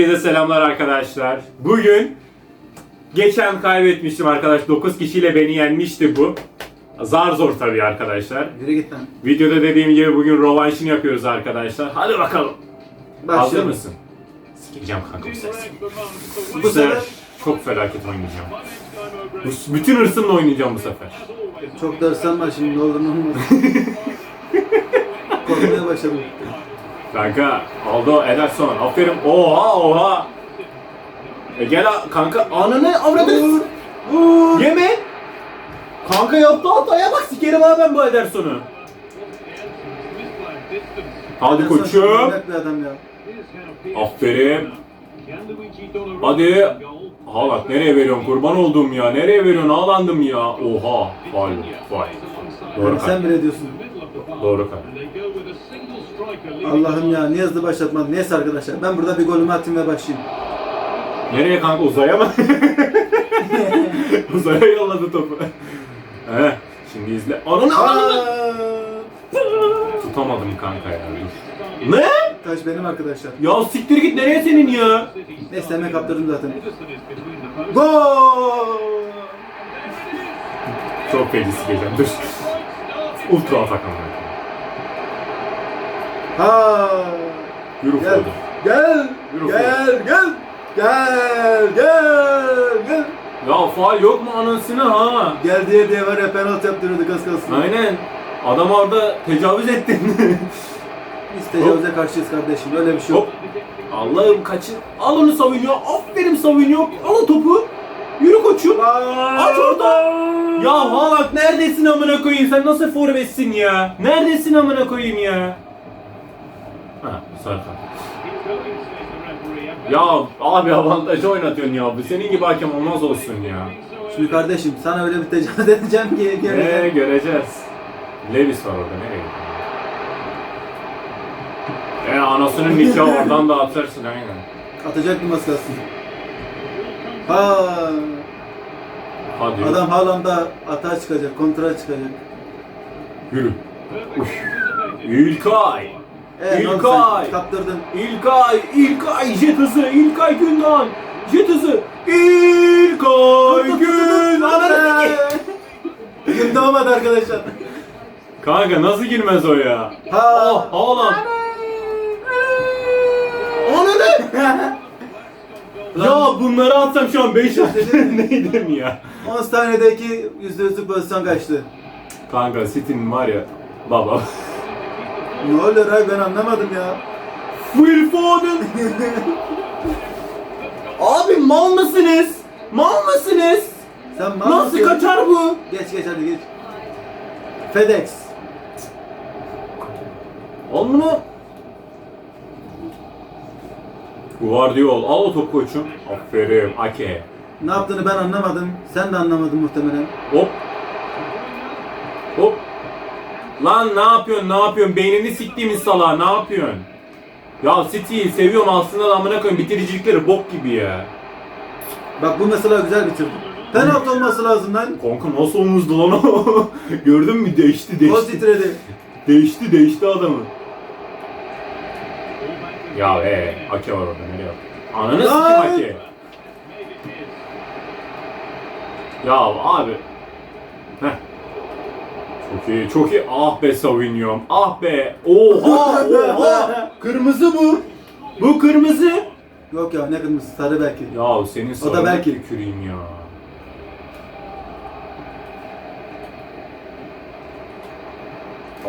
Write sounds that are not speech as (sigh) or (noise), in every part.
Herkese selamlar arkadaşlar. Bugün geçen kaybetmiştim arkadaş. 9 kişiyle beni yenmişti bu. Zar zor tabii arkadaşlar. Yürü git lan. Videoda dediğim gibi bugün rovanşını yapıyoruz arkadaşlar. Hadi bakalım. Hazır Başlayalım. mısın? Sikeceğim kanka bu sesi. Bu sefer sefer çok felaket oynayacağım. Bu- Bütün hırsımla oynayacağım bu sefer. çok da ıslanma şimdi ne olur ne olmaz. (laughs) Korkmaya başladım. Kanka Aldo Ederson aferin. Oha oha. E gel kanka ananı avradını. Vur. Yeme. Kanka yaptı hataya bak sikerim abi ben bu Ederson'u. Hadi koçum. Aferin. Hadi. Haaland nereye veriyorsun kurban olduğum ya. Nereye veriyorsun ağlandım ya. Oha. Faul. Faul. Doğru Yani kart. sen bile diyorsun. Doğru kart. Allah'ım ya niye hızlı başlatmadın? Neyse arkadaşlar ben burada bir golümü atayım ve başlayayım. Nereye kanka uzaya mı? (laughs) uzaya yolladı topu. Heh, şimdi izle. Ananı! Tutamadım kanka ya. Ne? Taş benim arkadaşlar. Ya siktir git nereye senin ya? Neyse hemen kaptırdım zaten. Gol! Çok feci sikeceğim dur. Ultra atak ama. Ha! Yürü Gel. Foden. Gel! Yürü Gel! Gel! Gel! Gel! Gel! Ya faal yok mu anasını ha? Gel diye diye var ya penaltı yaptırıyorduk az kalsın. Aynen. Adam orada tecavüz ettin. (laughs) Biz tecavüze karşıyız kardeşim. Öyle bir şey Hop. yok. Allah'ım kaçın. Al onu savunuyor. Aferin savunuyor. Al o topu. Yürü koçum. Aç orada. Ya Haaland neredesin amına koyayım? Sen nasıl forvetsin ya? Neredesin amına koyayım ya? Ha, sarı kart. Ya abi avantajı oynatıyorsun ya. Bu senin gibi hakem olmaz olsun ya. Şimdi kardeşim sana öyle bir tecavüz (laughs) edeceğim ki Eee göreceğim. göreceğiz. Levis var orada nereye gitti? E anasının (laughs) nikahı oradan da atarsın aynen. Atacaktım az kalsın. Ha, Hadi adam Haaland'a atağa çıkacak, kontra çıkacak. yürü. Uf. İlkay. Evet, ne İlkay. Kaptırdın. İlkay, İlkay jet hızı, İlkay Gündoğan, jet hızı, İlkay Gün, ananı sikeyim. Gün doğmadı arkadaşlar. Kanka nasıl girmez o ya? Ha. Oh, Haaland. Ananı. ya bunları atsam şu an 5 neydim ya? 10 saniyedeki %100'lük pozisyon kaçtı. Kanka City'nin var ya baba. Ne oluyor ay ben anlamadım ya. Phil Foden. Abi mal mısınız? Mal mısınız? Sen mal Nasıl mısın? kaçar bu? Geç geç hadi geç. FedEx. Al bunu. Guardiol al o topu koçum. Aferin Ake. Ne yaptığını ben anlamadım. Sen de anlamadın muhtemelen. Hop. Hop. Lan ne yapıyorsun ne yapıyorsun? Beynini siktiğimiz salağa ne yapıyorsun? Ya City'yi seviyorum aslında da amına koyayım bitiricilikleri bok gibi ya. Bak bu mesela güzel bitirdi. Penaltı olması lazım lan. Kanka nasıl omuzdu lan o? (laughs) Gördün mü? Değişti Kol değişti. titredi. Değişti değişti adamı. Ya ee, Ake var orada nereye bak. Ananı Lan! sikim Ake. Ya abi. Heh. Çok iyi çok iyi. Ah be Savignon'um. Ah be. Oha oha. kırmızı bu. Bu kırmızı. Yok ya ne kırmızı sarı belki. Ya senin da sarı belki. tüküreyim ya.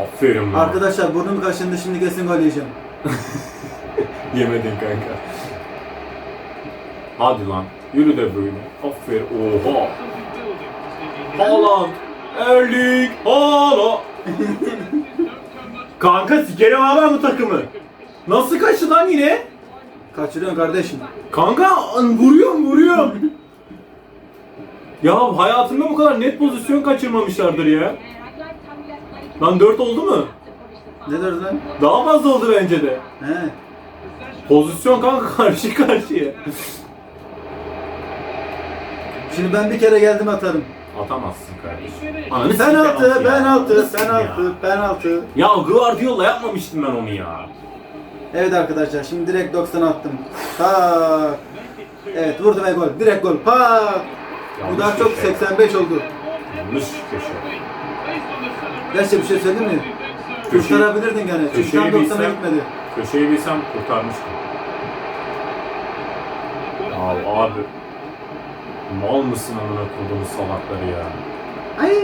Aferin lan. Arkadaşlar burnum kaşındı şimdi kesin gol yiyeceğim. (laughs) Yemedin kanka. Hadi lan. Yürü de böyle. Aferin. Oha. Haaland. Erling. Haaland. kanka sikerim abi ben bu takımı. Nasıl kaçtı lan yine? Kaçırıyorsun kardeşim. Kanka an- vuruyorum vuruyorum. ya hayatımda bu kadar net pozisyon kaçırmamışlardır ya. Lan 4 oldu mu? Ne diyorsun lan? Daha fazla oldu bence de. He. Pozisyon kanka karşı karşıya. Şimdi ben bir kere geldim atarım. Atamazsın kardeşim. Ananı sikeyim Penaltı, ya. penaltı, Nasıl ya? penaltı, penaltı. Ya Guardiola yapmamıştım ben onu ya. Evet arkadaşlar şimdi direkt 90'a attım. Tak. Evet vurdu ve gol. Direkt gol. Pak. Bu daha çok köşe. 85 oldu. Yanlış köşe. Gerçi bir şey söyleyeyim mi? Köşeyi- Kurtarabilirdin gene. Çünkü köşeyi 90'a bilsem- gitmedi. Köşeyi bilsem kurtarmıştım. Ya abi. Mal mısın amına koyduğumuz salakları ya. Ay.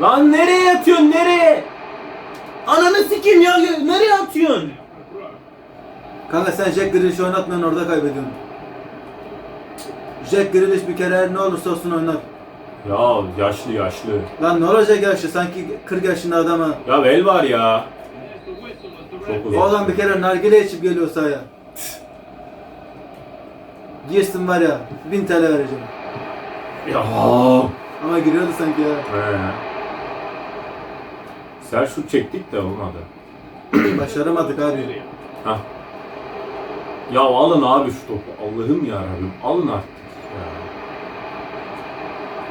(laughs) Lan nereye yatıyorsun nereye? Ananı sikeyim ya nereye atıyorsun? Kanka sen Jack Grealish'i oynatmıyorsun orada kaybediyorsun. Jack Grealish bir kere ne olursa olsun oynar. Ya yaşlı yaşlı. Lan ne olacak yaşı sanki 40 yaşında adama. Ya el var ya. Çok uzak. O adam bir kere nargile içip geliyor sahaya. Girsin var ya 1000 TL vereceğim. Ya. Ama giriyordu sanki ya. He. Selçuk çektik de olmadı. Başaramadık abi. Hah. Ya alın abi şu topu. Allah'ım ya Rabbim. Alın artık ya.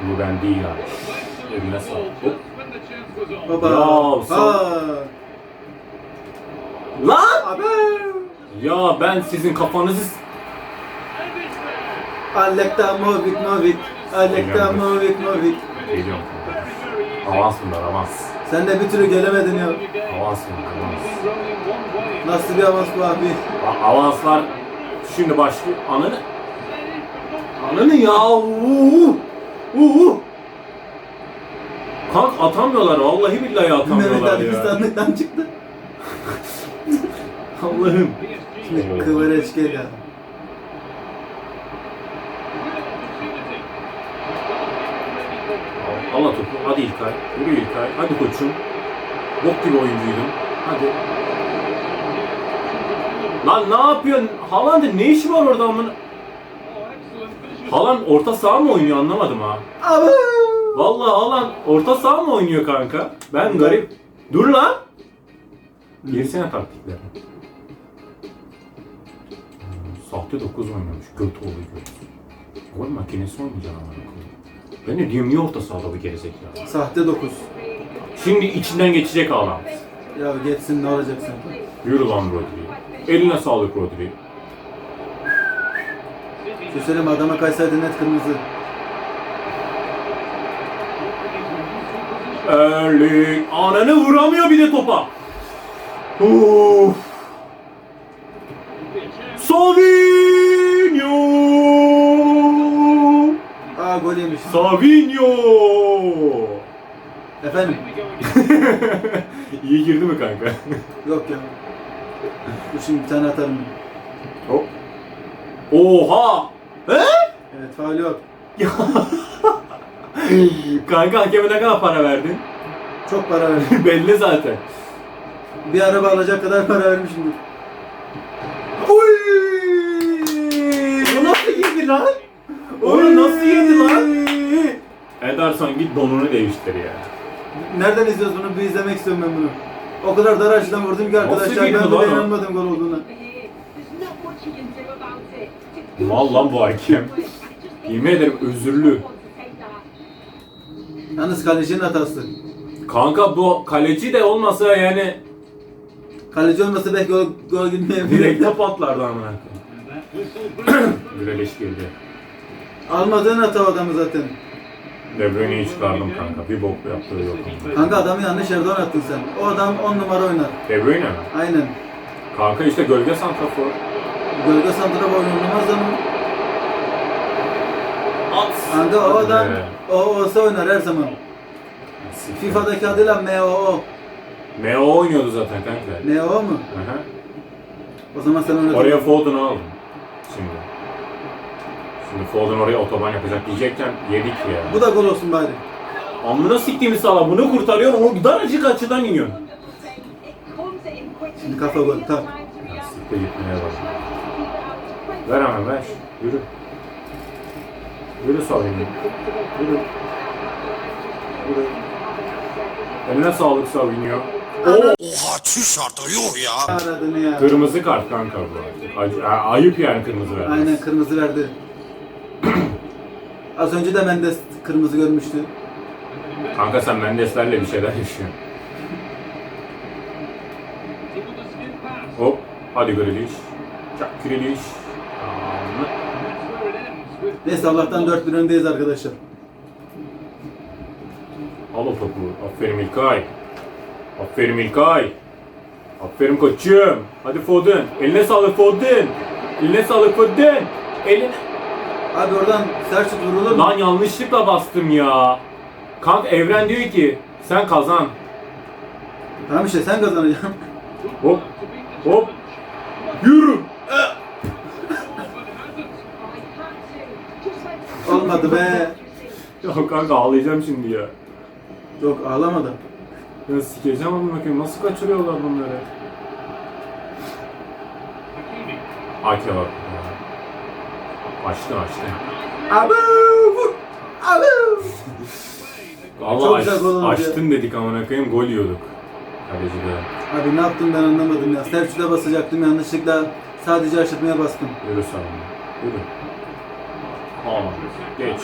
Bu ben değil abi. Eline sağlık. Hop. Baba. Ya, sağ-. Lan! Abi. Ya ben sizin kafanızı... Alekta Movik Movik. Alekta Movik Movik. Geliyorum. Avans bunlar avans. Sen de bir türlü gelemedin ya. Avans bunlar avans. Nasıl bir avans bu abi? A- avanslar şimdi başlıyor. Ananı... Ananı ya! Uuu! Uuu! Kank atamıyorlar. Vallahi billahi Mehmet atamıyorlar Ali ya. sandıktan çıktı. (laughs) Allah'ım. Şimdi kıvıreç gel ya. Al al topu. Hadi İlkay. Yürü İlkay. Hadi koçum. Bok gibi oyuncuydun. Hadi. Lan ne yapıyorsun? Haaland'ın ne işi var orada amına? Haaland orta saha mı oynuyor anlamadım ha. Abi. Vallahi Haaland orta saha mı oynuyor kanka? Ben garip. Dur lan. Gerisine taktikleri. Hmm, Sahte 9 oynamış. Göt oluyor göt. Gol makinesi oynayacaksın amına koyayım. Ben de diyorum niye orta sahada bu gerizekalı? Sahte 9. Şimdi içinden geçecek Haaland. Ya geçsin ne olacak sanki. Yürü lan Rodri. Eline sağlık Rodri. Şu söyleyeyim adama kaysaydı net kırmızı. Erling. Ananı vuramıyor bir de topa. Uf. Savinho. Efendim? (laughs) İyi girdi mi kanka? Yok ya. Dur şimdi bir tane atarım. Hop. Oha. He? Evet faul yok. (laughs) kanka hakeme ne kadar para verdin? Çok para verdim. (laughs) Belli zaten. bir araba alacak kadar para vermişimdir. Oy! O nasıl yedi lan? Onu nasıl yedi lan? Ederson git donunu değiştir ya. Nereden izliyoruz bunu? Bir izlemek istiyorum ben bunu. O kadar dar açıdan vurdum ki arkadaşlar girdi ben lan bile o? inanmadım gol olduğuna. Mal lan bu hakem. Yemin ederim özürlü. Yalnız kalecinin hatası. Kanka bu kaleci de olmasa yani Kaleci olmasa belki gol, gol gitmeyebilir. direkte patlardı amına. (coughs) Güleş girdi. Almadığın hata o adamı zaten. De Bruyne'yi çıkardım kanka. Bir bok yaptığı yok. Kanka adamı yanlış yerde oynattın sen. O adam 10 numara oynar. De Bruyne mi? Aynen. Kanka işte gölge santrafor. Gölge santrafor oynanmaz ama. At. Kanka o adam Be. o olsa oynar her zaman. FIFA'daki adıyla MOO. Meo oynuyordu zaten kanka. MOO mu? Aha. O zaman sen oynadın. Oraya Foden'ı aldım. Şimdi. Şimdi Foden oraya otoban yapacak diyecekken yedik ya. Bu da gol olsun bari. Amına siktiğimiz sala bunu kurtarıyor o daracık açıdan iniyor. Şimdi kafa gol. Tak. Ya siktir gitmeye bak. Ver hemen ver. Yürü. Yürü Savin'i. Yürü. Yürü. Eline sağlık Savinho. Oha çüş artık yuh ya. Aradığını ya. Kırmızı kart kanka bu artık. Acı- a- ayıp yani kırmızı vermez. Aynen kırmızı verdi. (clears throat) Az önce de Mendes kırmızı görmüştü. Kanka sen Mendeslerle bir şeyler yaşıyorsun. Hadi Grealish. Çak Grealish. Neyse Allah'tan 4-1 öndeyiz arkadaşlar. Al o topu. Aferin İlkay. Aferin İlkay. Aferin koçum. Hadi Foden. Eline sağlık Foden. Eline sağlık Foden. Eline... Abi oradan sert şut vurulur mu? Lan yanlışlıkla bastım ya. Kanka Evren diyor ki sen kazan. Tamam işte sen kazanacaksın. (laughs) Hop. Hop. Yürü. (laughs) Olmadı be. Ya kanka ağlayacağım şimdi ya. Yok ağlamadı. Ya sikeceğim amına koyayım. Nasıl kaçırıyorlar bunları? Ake bak. Açtı açtı. Abi vur. Abi. Allah Çok aç, güzel gol oldu açtın dedik amına koyayım gol yiyorduk. Kaleci de. Abi ne yaptım ben anlamadım ya. Şuta basacaktım yanlışlıkla. Sadece aşırtmaya bastım. Yürü sen onu. Yürü. Tamam. Geç.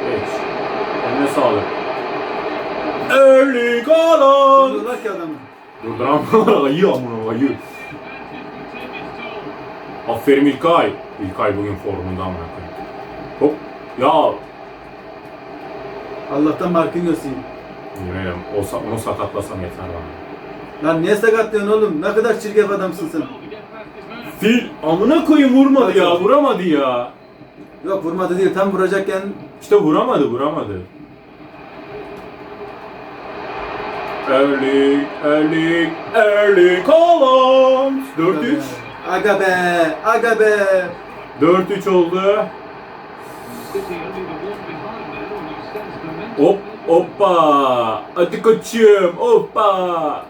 Geç. Eline sağlık. Erling Haaland. Vuruyorlar ki adamı. Durduramıyorlar. Ayı amına ayı. Aferin İlkay. İlkay bugün formunda amına. Hop. Ya Allah'tan Marquinhos iyi. Yemeğim, o, sa- onu sakatlasam yeter bana. Lan niye sakatlıyorsun oğlum? Ne kadar çirkef adamsın sen. Fil amına koyayım vurmadı ya, vuramadı ya. Yok vurmadı değil. Tam vuracakken İşte vuramadı, vuramadı. Erling, Erling, Erling Haaland. 4-3. Aga be. Aga be. 4-3 oldu. Hop, hoppa. Hadi koçum, hoppa.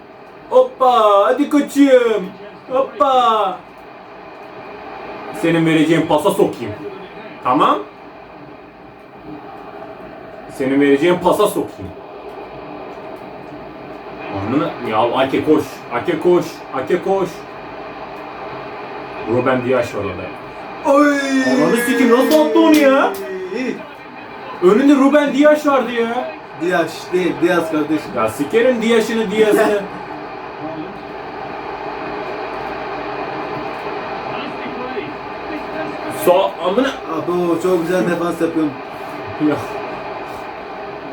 Hoppa, hadi koçum. Hoppa. Senin vereceğin pasa sokayım. Tamam? Senin vereceğin pasa sokayım. Anladın Ya Ake koş. Ake koş. Ake koş. Ruben Dias var orada. Oy. Ananı sikeyim, nasıl attı onu ya? Önünde Ruben Dias vardı ya. Diaz değil. Diaz kardeşim. Ya sikerim Dias'ını Dias'ını. (laughs) Sağ amına. Abo çok güzel defans yapıyorsun. Ya.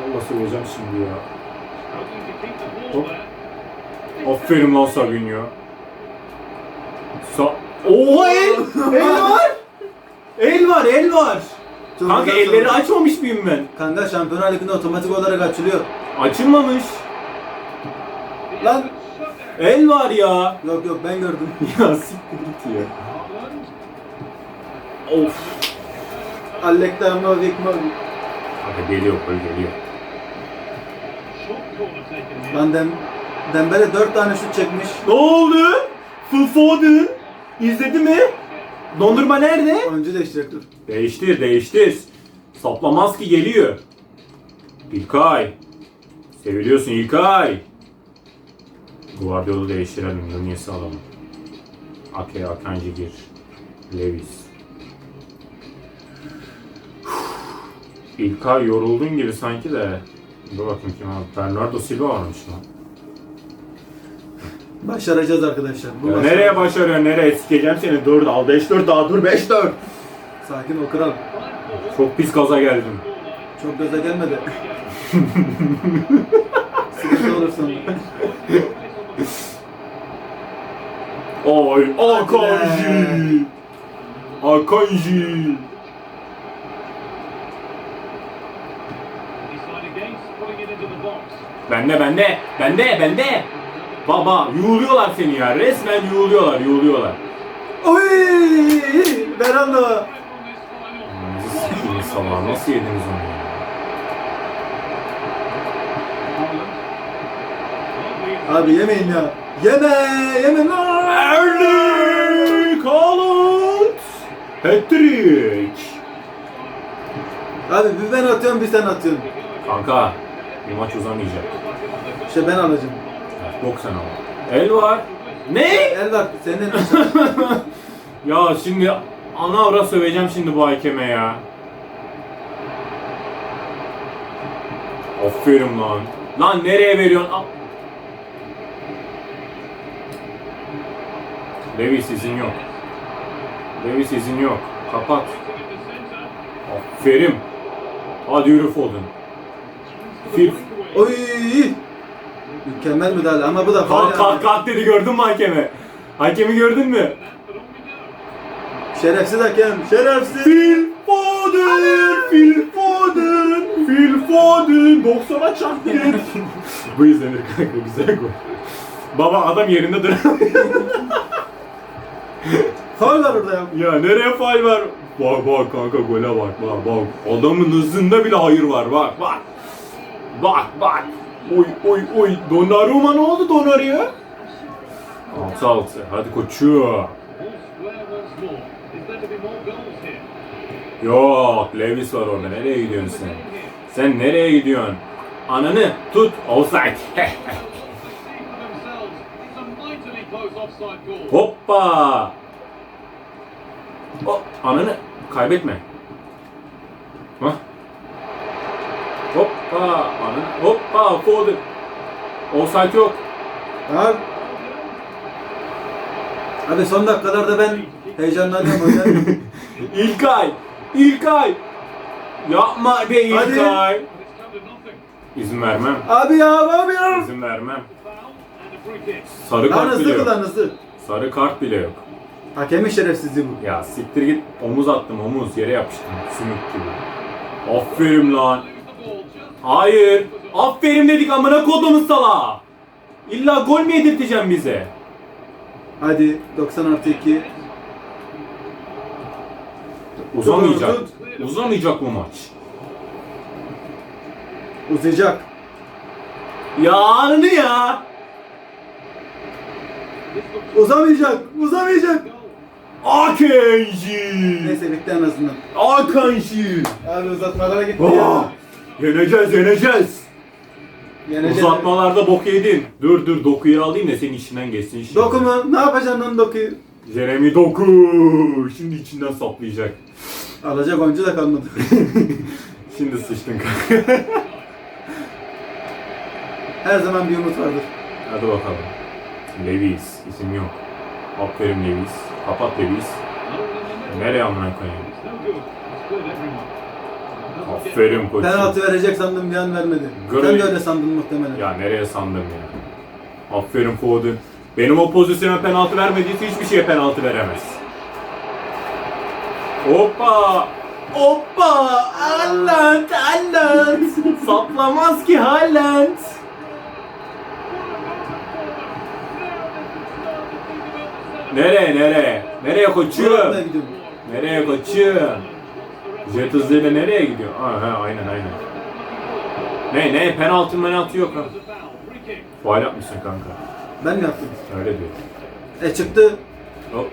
Allah söyleyeceğim şimdi ya. Hop. Aferin lan Sabinho. Sa Oha el! El var! El var, el var. Çok Kanka güzel elleri savunma. açmamış mıyım ben? Kanka Şampiyonlar Ligi'nde otomatik olarak açılıyor. Açılmamış. Lan. El var ya. Yok yok ben gördüm. (laughs) Ya siktir git ya. Of. Alekta Movic Movic. Kanka geliyor, gol geliyor. Lan Dem Dembele 4 tane şut çekmiş. Ne oldu? Foden. İzledi mi? Dondurma nerede? Oyuncu değiştirecek dur. Değiştir, değiştir. Saplamaz ki geliyor. İlkay. Seviliyorsun İlkay. Guardiola'yı değiştirelim. Nunez'i alalım. Ake, Akanji gir. Levis. İlkay yoruldun gibi sanki de. Dur bakayım kim abi. Bernardo Silva varmış lan. Başaracağız arkadaşlar. Bu Ya başarı- nereye başarıyor nereye? Sikeceğim seni. 4 al 5 4 daha dur 5 4 Sakin ol kral. Çok pis gaza geldim. Çok göze gelmedi. (laughs) Sıkıntı olur sonra. Oy Akanji. Akanji. Bende bende bende bende Baba yuğuluyorlar seni ya resmen yuğuluyorlar yuğuluyorlar Oy! Ananızı sikeyim salağı nasıl yediniz onu Abi yemeyin ya. Yeme! Yeme lan! Erling Haaland Hat-trick Abi bir ben atıyorum bir sen atıyorsun. Kanka bir maç uzamayacak İşte ben alacağım. Yok sen ama El var Ne? El var senin. (laughs) Ya şimdi ana avra söveceğim şimdi bu hakeme ya. Aferin lan. Lan nereye veriyorsun? Al. Levis izin yok. Levis izin yok. Kapat. Aferin. Hadi yürü Foden. Fil. Oy! Mükemmel müdahale ama bu da faul Kalk kalk yani. kalk dedi gördün mü hakemi? Hakemi gördün mü? Şerefsiz hakem, şerefsiz. Phil Foden, Phil Foden, Phil Foden, 90'a çarptı. Bu izlenir kanka güzel gol. Baba adam yerinde duramıyor. Faul var orada ya. ya nereye faul var? Bak bak kanka gole bak bak bak. Adamın hızında bile hayır var bak bak. Bak bak. Oy oy oy. Donnarumma ne oldu Donnarumma? 6-6. Hadi koçum. Yok, Levis var orada. Nereye gidiyorsun sen? Sen nereye gidiyorsun? Ananı tut. Offside. (laughs) Hoppa. Hop, ananı kaybetme. Hah. Hoppa. Hoppa, Foden. Offside yok. Abi. Abi son dakikalarda ben heyecanlanıyorum hocam. (laughs) İlkay, İlkay. Yapma be İlkay. İzin vermem. abi ya abi ya. İzin vermem. Sarı Lan kart bile hızlı yok. kılan hızlı. Sarı kart bile yok. Hakemin şerefsizliği bu. Ya siktir git. Omuz attım omuz. Yere yapıştım. Sümük gibi. Aferin lan. Hayır. Aferin dedik amına kodumun sala. İlla gol mü yedirteceksin bize? Hadi 90 artı 2. Uzamayacak. Tut, Uzamayacak bu maç. Uzayacak. Ya anını ya. Uzamayacak. Uzamayacak. Akenji. Neyse bitti en azından. Akenji. Abi uzatmalara gitti Oh. ya. Yeneceğiz yeneceğiz. Yeneceğiz. Uzatmalarda bok yedin. Dur dur dokuyu alayım da senin içinden geçsin şimdi. Doku mu? Ne yapacaksın lan dokuyu? Jeremy Doku. Şimdi içinden saplayacak. Alacak oyuncu da kalmadı. (laughs) Şimdi sıçtın kanka. (laughs) Her zaman bir umut vardır. Hadi bakalım. Levis. isim yok. Aferin Levis. Kapat Levis. Nereye amına koyayım? Aferin koçum. Penaltı verecek sandım bir an vermedi. Göre- Sen de öyle sandın muhtemelen. Ya nereye sandım ya? Aferin Foden. Benim o pozisyona penaltı vermediyse hiçbir şeye penaltı veremez. Hoppa! Hoppa! Haaland! Haaland! Saplamaz ki Haaland! Nereye nereye? Nereye koçum? Nereye koçum? Jet hızıyla nereye gidiyor? Ha, ha aynen aynen. Ne ne penaltı penaltı yok ha. Faal yapmışsın kanka. Ben mi yaptım? Öyle diyor. E çıktı. Hop.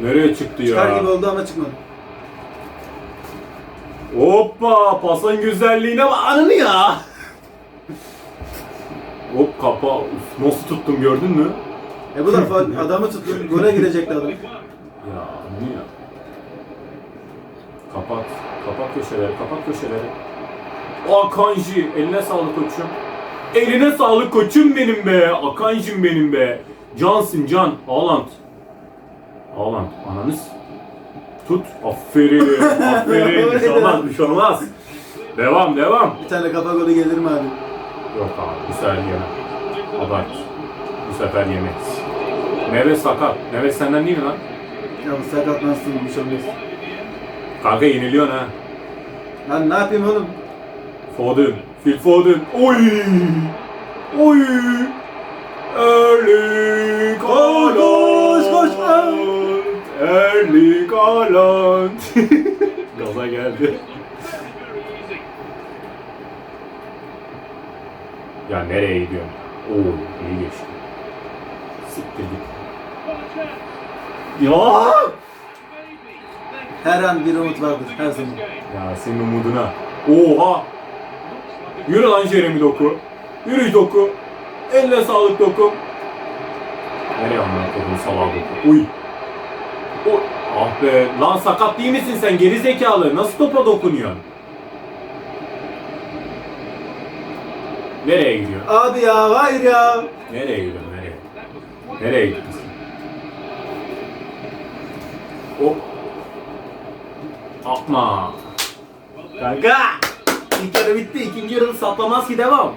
Nereye çıktı Çıkar ya? gibi oldu ama çıkmadı. Hoppa pasın güzelliğine bak ananı ya. Hop kapa. Uf, nasıl tuttum gördün mü? E bu da adamı tuttu. Gole gidecekti adam. Ya? Kapat. Kapat köşeleri. Kapat köşeleri. Akanji. Eline sağlık koçum. Eline sağlık koçum benim be. Akanjim benim be. Cansın can. Haaland. Haaland. Ananız. Tut. Aferin. (laughs) Aferin. bir şey olmaz. Bir şey olmaz. Devam devam. Bir tane kafa golü gelir mi abi? Yok abi. Bu sefer yemem. Abart. Bu sefer yemeyiz. Neves sakat. Neves senden değil mi lan? Ya bu sakatlansın bir şey olmaz. Kanka yeniliyorsun ha. Lan ne yapayım oğlum? Foden. Phil Foden. Oy. Oy. Erling Haaland. Koş, koş. Erling Haaland. (laughs) Gaza geldi. Ya nereye gidiyorsun? Oo iyi geçti. Siktir git. Ya! Her an bir umut vardır. Her zaman. Ya senin umuduna. Oha! Yürü lan Jeremy Doku. Yürü Doku. Elle sağlık Doku. Nereye amına koydun salağa Doku? Uy. Oy. Ah be. Lan sakat değil misin sen geri zekalı? Nasıl topa dokunuyorsun? Nereye gidiyor? Abi ya hayır ya. Nereye gidiyorsun? Nereye? Nereye gidiyorsun? Yapma. Kanka. İlk yarı bitti. ikinci yarı saplamaz ki devam.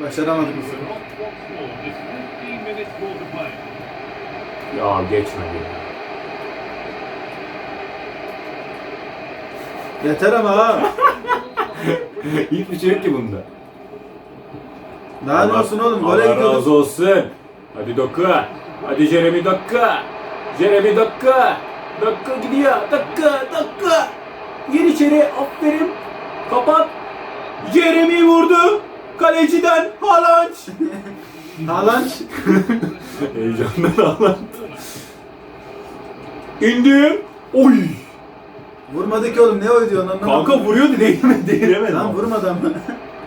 Başaramadık bu sefer. Ya geçmedi. Yeter ama ha. (laughs) Hiçbir şey yok ki bunda. Daha ne olsun oğlum? Gole Allah razı gidiyorduk. olsun. Hadi Doku. Hadi Jeremy Doku. Jeremy Doku. Doku gidiyor. Doku. Doku. Gir içeri. Aferin. Kapat. Jeremy vurdu. Kaleciden Haaland. (laughs) Haaland. (laughs) Heyecandan Haaland. İndim. Oy. Vurmadı ki oğlum ne oy diyorsun anlamadım. Kanka vuruyordu değmedi. Değiremedi. Lan vurmadı ama.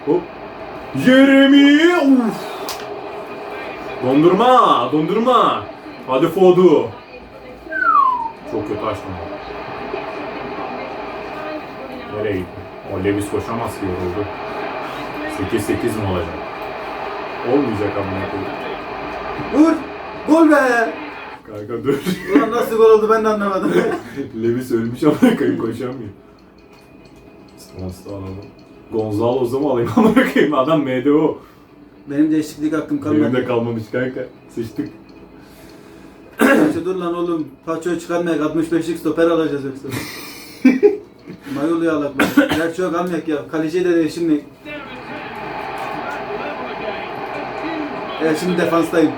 Hop. Jeremy. Uf. Dondurma. Dondurma. Hadi Fodu. Çok kötü açtım. Nereye gitti? O Levis koşamaz ki yoruldu. 8-8 mi olacak? Olmayacak amına koyayım. Vur. Gol be. Kanka dur. Ulan nasıl gol oldu ben de anlamadım. (laughs) Levis ölmüş amına koyayım koşamıyor. Stans'ta alalım. Gonzalez'u mu alayım amına koyayım? Adam MDO. Benim değişiklik hakkım Benim de kalmadı. kalmamış kanka. Sıçtık. Paço dur lan oğlum. Paço'yu çıkarmayak 65'lik stoper alacağız yoksa. (laughs) Mayolu yalak. Gerçi yok almayak ya. Kaleciyi de değiştirmeyek. Evet şimdi defanstayım.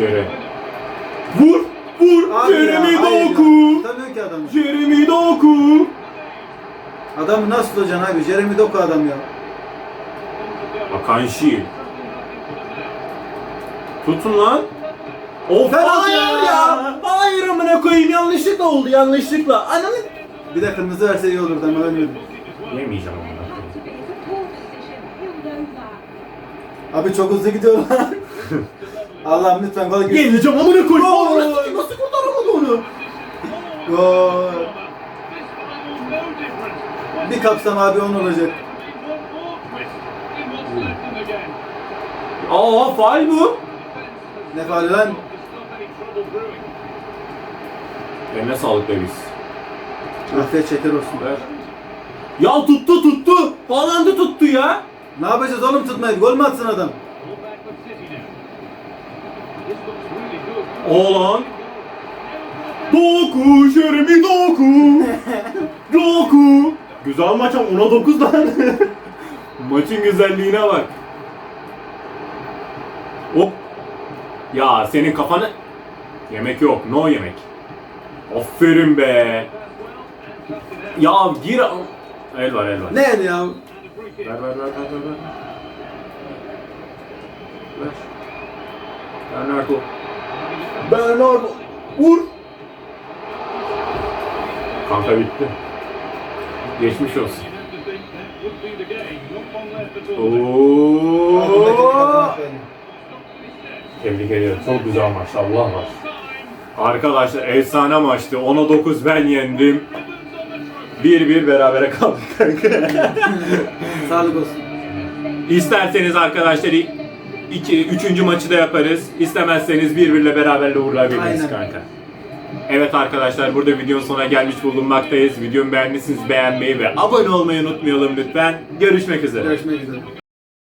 Yere. Vur! Vur! Abi ya, Jeremy hayır ya. Doku! Tabii ki adam. Jeremy Doku! Adamı nasıl tutacaksın abi? Jeremy Doku adam ya. Akanshi. Tutun lan. Penaltı hayır ya. Hayır amına koyayım yanlışlıkla oldu yanlışlıkla. Ananı. Bir de kırmızı verse iyi olurdu ama ölmedi. Yemeyeceğim koyayım. Abi çok hızlı gidiyor lan. (laughs) Allah'ım lütfen gol gir. Yenileceğim amına koyayım. Nasıl kurtaramadı onu? Gol. Bir kapsam abi 10 olacak. Aa faal bu. Ne faali lan? Eline sağlık be biz. Afiyet şeker olsun. Ver. Ya tuttu tuttu. Haaland'ı tuttu ya. Ne yapacağız oğlum tutmayıp? Gol mü atsın adam? Oğlan. Doku, Jeremy Doku. (laughs) Doku. Güzel maç ama 10'a 9 lan. (laughs) Maçın güzelliğine bak. Hop. Ya senin kafanı... Yemek yok, no yemek. Aferin be. Ya gir... El var, el var. Ne ya? Ver, ver, ver, ver, ver. Ver. Bernardo. Bernardo. Vur. Kanka bitti. Geçmiş olsun. Oo. Tebrik ediyorum. Çok güzel maç. Allah var. Arkadaşlar efsane maçtı. 10'a 9 ben yendim. 1-1 berabere kaldık kanka. (laughs) Sağlık olsun. İsterseniz arkadaşlar iki, üçüncü maçı da yaparız. İstemezseniz birbiriyle beraberle uğurlayabiliriz Aynen. kanka. Evet arkadaşlar burada videonun sonuna gelmiş bulunmaktayız. Videomu beğendiyseniz beğenmeyi ve abone olmayı unutmayalım lütfen. Görüşmek üzere. Görüşmek üzere.